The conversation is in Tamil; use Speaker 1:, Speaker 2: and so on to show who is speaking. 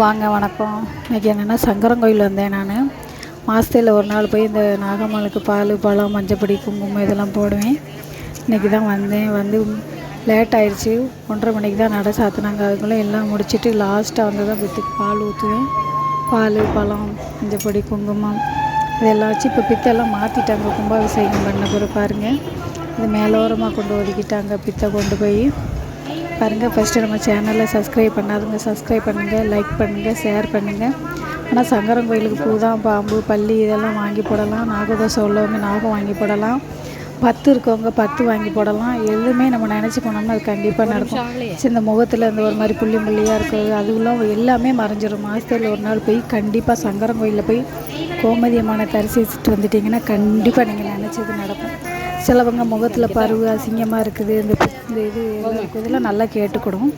Speaker 1: வாங்க வணக்கம். இன்றைக்கி என்னென்னா சங்கரன் வந்தேன் நான். மாதத்தில் ஒரு நாள் போய் இந்த நாகம்மாளுக்கு பால் பழம் மஞ்சப்பொடி குங்குமம் இதெல்லாம் போடுவேன். இன்றைக்கி தான் வந்தேன். வந்து லேட் ஆயிடுச்சு ஒன்றரை மணிக்கு தான் நட சாத்தினாங்க. அதுக்குள்ளே எல்லாம் முடிச்சுட்டு லாஸ்ட்டாக வந்து தான் பித்துக்கு பால் ஊற்றுவேன் பால் பழம் மஞ்சப்பொடி குங்குமம் இதெல்லாம் வச்சு இப்போ பித்தெல்லாம் மாற்றிட்டாங்க கும்பாபிஷேகம் பண்ண பிறகு பாருங்கள் இது மேலோரமாக கொண்டு ஒதுக்கிட்டாங்க. பித்தை கொண்டு போய் பாருங்கள் ஃபஸ்ட்டு நம்ம சேனலை சப்ஸ்கிரைப் பண்ணாதுங்க சப்ஸ்கிரைப் பண்ணுங்கள் லைக் பண்ணுங்கள் ஷேர் பண்ணுங்கள் ஆனால் சங்கரன் கோயிலுக்கு பூ தான் பாம்பு பள்ளி இதெல்லாம் வாங்கி போடலாம். நாகதோசை உள்ளவங்க நாகம் வாங்கி போடலாம். பத்து இருக்கவங்க பத்து வாங்கி போடலாம். எதுவுமே நம்ம நினச்சி போனோம்னா அது கண்டிப்பாக நடக்கும். இந்த முகத்தில் இந்த ஒரு மாதிரி புள்ளி புள்ளியாக இருக்கிறது அதுவெல்லாம் எல்லாமே மறைஞ்சிரும். மாதத்தில் ஒரு நாள் போய் கண்டிப்பாக சங்கரன் கோயிலில் போய் கோமதி அம்மனை தரிசிச்சுட்டு வந்துட்டிங்கன்னா கண்டிப்பாக நீங்கள் நினச்சது நடக்கும். சிலவங்க முகத்தில் பருவு அசிங்கமாக இருக்குது இந்த இது இருக்குது, இதெல்லாம் நல்லா கேட்டுக்கிடும்.